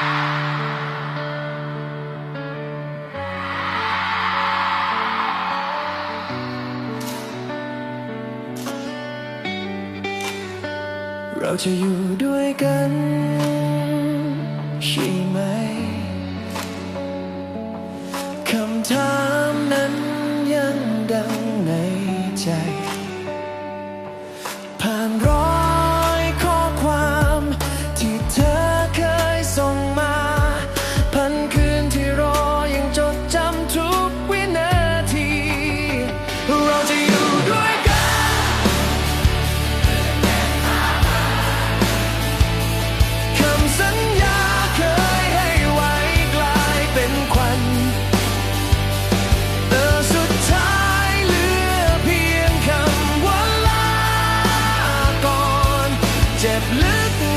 เราจะอยู่ด้วยกันใช่ไหม คำถามนั้นยังดังในใจ JetBlue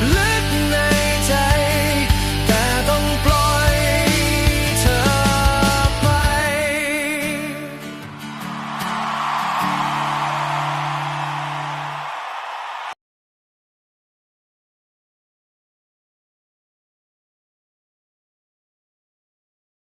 Look